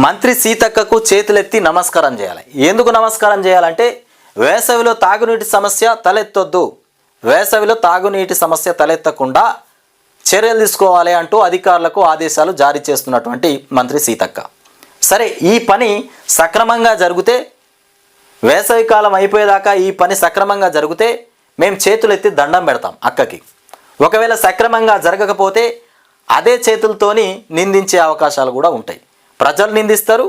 మంత్రి సీతక్కకు చేతులెత్తి నమస్కారం చేయాలి. ఎందుకు నమస్కారం చేయాలంటే వేసవిలో తాగునీటి సమస్య తలెత్తొద్దు. వేసవిలో తాగునీటి సమస్య తలెత్తకుండా చర్యలు తీసుకోవాలి అంటూ అధికారులకు ఆదేశాలు జారీ చేస్తున్నటువంటి మంత్రి సీతక్క. సరే ఈ పని సక్రమంగా జరిగితే వేసవి కాలం అయిపోయేదాకా ఈ పని సక్రమంగా జరిగితే మేము చేతులెత్తి దండం పెడతాం అక్కకి. ఒకవేళ సక్రమంగా జరగకపోతే అదే చేతులతోని నిందించే అవకాశాలు కూడా ఉంటాయి. ప్రజలు నిందిస్తారు.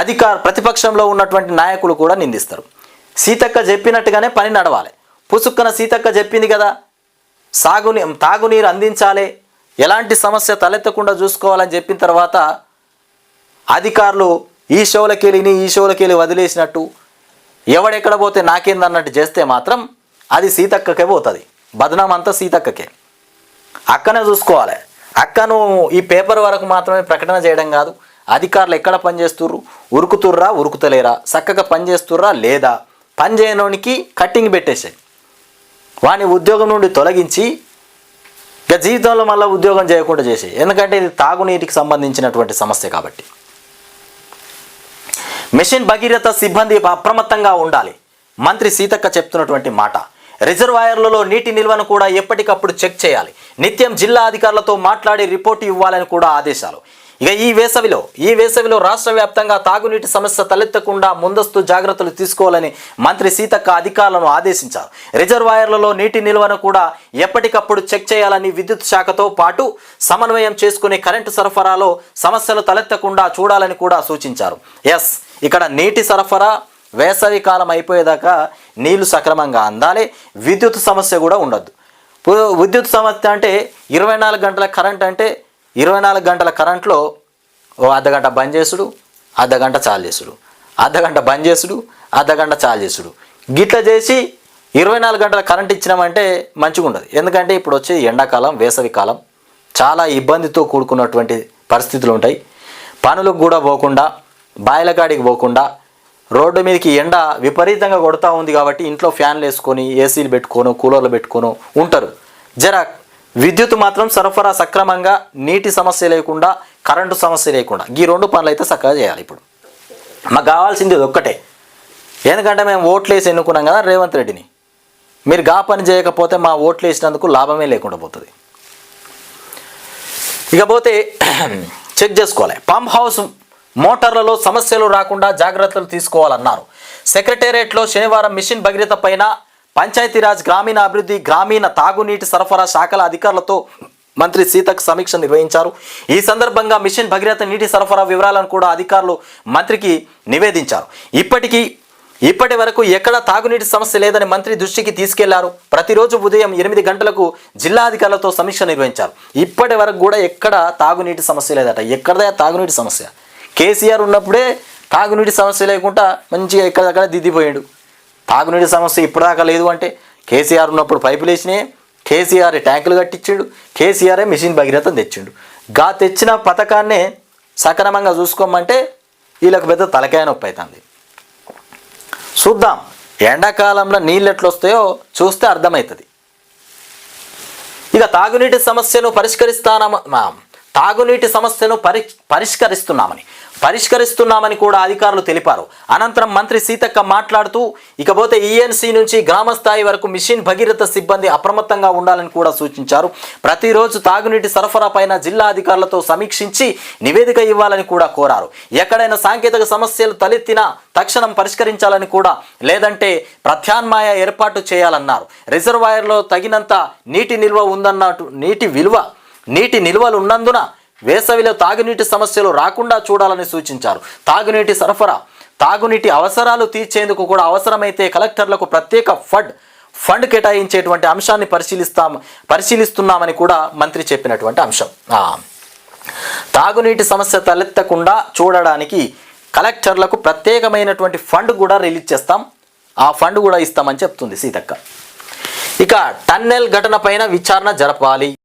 అధికార ప్రతిపక్షంలో ఉన్నటువంటి నాయకులు కూడా నిందిస్తారు. సీతక్క చెప్పినట్టుగానే పని నడవాలి. పుసుక్కన సీతక్క చెప్పింది కదా సాగుని తాగునీరు అందించాలి ఎలాంటి సమస్య తలెత్తకుండా చూసుకోవాలని చెప్పిన తర్వాత అధికారులు ఈ షోలకెళ్ళిని ఈ షోలకెళ్ళి వదిలేసినట్టు ఎవడెక్కడ పోతే నాకేందన్నట్టు చేస్తే మాత్రం అది సీతక్కకే పోతుంది. బదనాం అంతా సీతక్కకే. అక్కనే చూసుకోవాలి. అక్కను ఈ పేపర్ వరకు మాత్రమే ప్రకటన చేయడం కాదు. అధికారులు ఎక్కడ పనిచేస్తుర్రు? ఉరుకుతుర్రా? ఉరుకుతలేరా? చక్కగా పనిచేస్తుర్రా? లేదా? పని చేయనోనికి కట్టింగ్ పెట్టేసాయి వాని ఉద్యోగం నుండి తొలగించి ఇక జీవితంలో మళ్ళీ ఉద్యోగం చేయకుండా చేసి ఎందుకంటే ఇది తాగునీటికి సంబంధించినటువంటి సమస్య కాబట్టి. మిషన్ భగీరథ సిబ్బంది అప్రమత్తంగా ఉండాలి. మంత్రి సీతక్క చెప్తున్నటువంటి మాట. రిజర్వాయర్లలో నీటి నిల్వను కూడా ఎప్పటికప్పుడు చెక్ చేయాలి. నిత్యం జిల్లా అధికారులతో మాట్లాడి రిపోర్టు ఇవ్వాలని కూడా ఆదేశాలు. ఇక ఈ వేసవిలో ఈ వేసవిలో రాష్ట్ర వ్యాప్తంగా తాగునీటి సమస్య తలెత్తకుండా ముందస్తు జాగ్రత్తలు తీసుకోవాలని మంత్రి సీతక్క అధికారులను ఆదేశించారు. రిజర్వాయర్లలో నీటి నిల్వను కూడా ఎప్పటికప్పుడు చెక్ చేయాలని విద్యుత్ శాఖతో పాటు సమన్వయం చేసుకుని కరెంటు సరఫరాలో సమస్యలు తలెత్తకుండా చూడాలని కూడా సూచించారు. ఎస్ ఇక్కడ నీటి సరఫరా వేసవి కాలం అయిపోయేదాకా నీళ్ళు సక్రమంగా అందాలి విద్యుత్ సమస్య కూడా ఉండద్దు. విద్యుత్ సమస్య అంటే ఇరవై నాలుగు గంటల కరెంట్ అంటే ఇరవై నాలుగు గంటల కరెంట్లో ఓ అర్ధగంట బంద్ చేసుడు అర్ధగంట చాలు చేసుడు. అర్ధగంట బంద్ చేసుడు అర్ధగంట చాలు చేసుడు. గిట్ల చేసి ఇరవై నాలుగు గంటల కరెంట్ ఇచ్చినామంటే మంచిగా ఉండదు ఎందుకంటే ఇప్పుడు వచ్చే ఎండాకాలం వేసవి కాలం చాలా ఇబ్బందితో కూడుకున్నటువంటి పరిస్థితులు ఉంటాయి. పనులకు కూడా పోకుండా బాయిల కాడికి పోకుండా రోడ్డు మీదకి ఎండ విపరీతంగా కొడతా ఉంది కాబట్టి ఇంట్లో ఫ్యాన్లు వేసుకొని ఏసీలు పెట్టుకోను కూలర్లు పెట్టుకోను ఉంటారు. జర విద్యుత్ మాత్రం సరఫరా సక్రమంగా నీటి సమస్య లేకుండా కరెంటు సమస్య లేకుండా ఈ రెండు పనులు అయితే చక్కగా చేయాలి ఇప్పుడు. మాకు కావాల్సింది ఇది ఒక్కటే. ఎందుకంటే మేము ఓట్లు వేసి ఎన్నుకున్నాం కదా రేవంత్ రెడ్డిని. మీరు గా పని చేయకపోతే మా ఓట్లు వేసినందుకు లాభమే లేకుండా పోతుంది. ఇకపోతే చెక్ చేసుకోవాలి. పంప్ హౌస్ మోటార్లలో సమస్యలు రాకుండా జాగ్రత్తలు తీసుకోవాలన్నారు. సెక్రటేరియట్లో శనివారం మిషన్ భగీరథ పైన పంచాయతీరాజ్ గ్రామీణ అభివృద్ధి గ్రామీణ తాగునీటి సరఫరా శాఖల అధికారులతో మంత్రి సీతకు సమీక్ష నిర్వహించారు. ఈ సందర్భంగా మిషన్ భగీరథ నీటి సరఫరా వివరాలను కూడా అధికారులు మంత్రికి నివేదించారు. ఇప్పటికీ ఇప్పటి వరకు ఎక్కడ తాగునీటి సమస్య లేదని మంత్రి దృష్టికి తీసుకెళ్ళారు. ప్రతిరోజు ఉదయం ఎనిమిది గంటలకు జిల్లా అధికారులతో సమీక్ష నిర్వహించారు. ఇప్పటి వరకు కూడా ఎక్కడ తాగునీటి సమస్య లేదట. ఎక్కడదా తాగునీటి సమస్య. కేసీఆర్ ఉన్నప్పుడే తాగునీటి సమస్య లేకుండా మంచిగా ఎక్కడక్కడ దిద్దిపోయాడు. తాగునీటి సమస్య ఇప్పటిదాకా లేదు అంటే కేసీఆర్ ఉన్నప్పుడు పైపులు వేసినాయి కేసీఆర్ ట్యాంకులు కట్టించాడు కేసీఆరే మిషన్ భగీరథం తెచ్చిండు. గా తెచ్చిన పథకాన్నే సక్రమంగా చూసుకోమంటే వీళ్ళకు పెద్ద తలకాయ నొప్పి అవుతుంది. చూద్దాం ఎండాకాలంలో నీళ్ళు ఎట్లా వస్తాయో చూస్తే అర్థమవుతుంది. ఇక తాగునీటి సమస్యను పరిష్కరిస్తానమా తాగునీటి సమస్యను పరి పరిష్కరిస్తున్నామని. పరిష్కరిస్తున్నామని కూడా అధికారులు తెలిపారు. అనంతరం మంత్రి సీతక్క మాట్లాడుతూ ఇకపోతే ఈఎన్సీ నుంచి గ్రామ స్థాయి వరకు మిషన్ భగీరథ సిబ్బంది అప్రమత్తంగా ఉండాలని కూడా సూచించారు. ప్రతిరోజు తాగునీటి సరఫరా పైన జిల్లా అధికారులతో సమీక్షించి నివేదిక ఇవ్వాలని కూడా కోరారు. ఎక్కడైనా సాంకేతిక సమస్యలు తలెత్తినా తక్షణం పరిష్కరించాలని కూడా లేదంటే ప్రత్యామ్నాయ ఏర్పాటు చేయాలన్నారు. రిజర్వాయర్లో తగినంత నీటి నిల్వ ఉందన్నట్టు నీటి విలువ నీటి నిల్వలు ఉన్నందున వేసవిలో తాగునీటి సమస్యలు రాకుండా చూడాలని సూచించారు. తాగునీటి సరఫరా తాగునీటి అవసరాలు తీర్చేందుకు కూడా అవసరమైతే కలెక్టర్లకు ప్రత్యేక ఫండ్ ఫండ్ కేటాయించేటువంటి అంశాన్ని పరిశీలిస్తాం పరిశీలిస్తున్నామని కూడా మంత్రి చెప్పినటువంటి అంశం. తాగునీటి సమస్య తలెత్తకుండా చూడడానికి కలెక్టర్లకు ప్రత్యేకమైనటువంటి ఫండ్ కూడా రిలీజ్ చేస్తాం. ఆ ఫండ్ కూడా ఇస్తామని చెప్తుంది సీతక్క. ఇక టన్నెల్ ఘటన పైన విచారణ జరపాలి.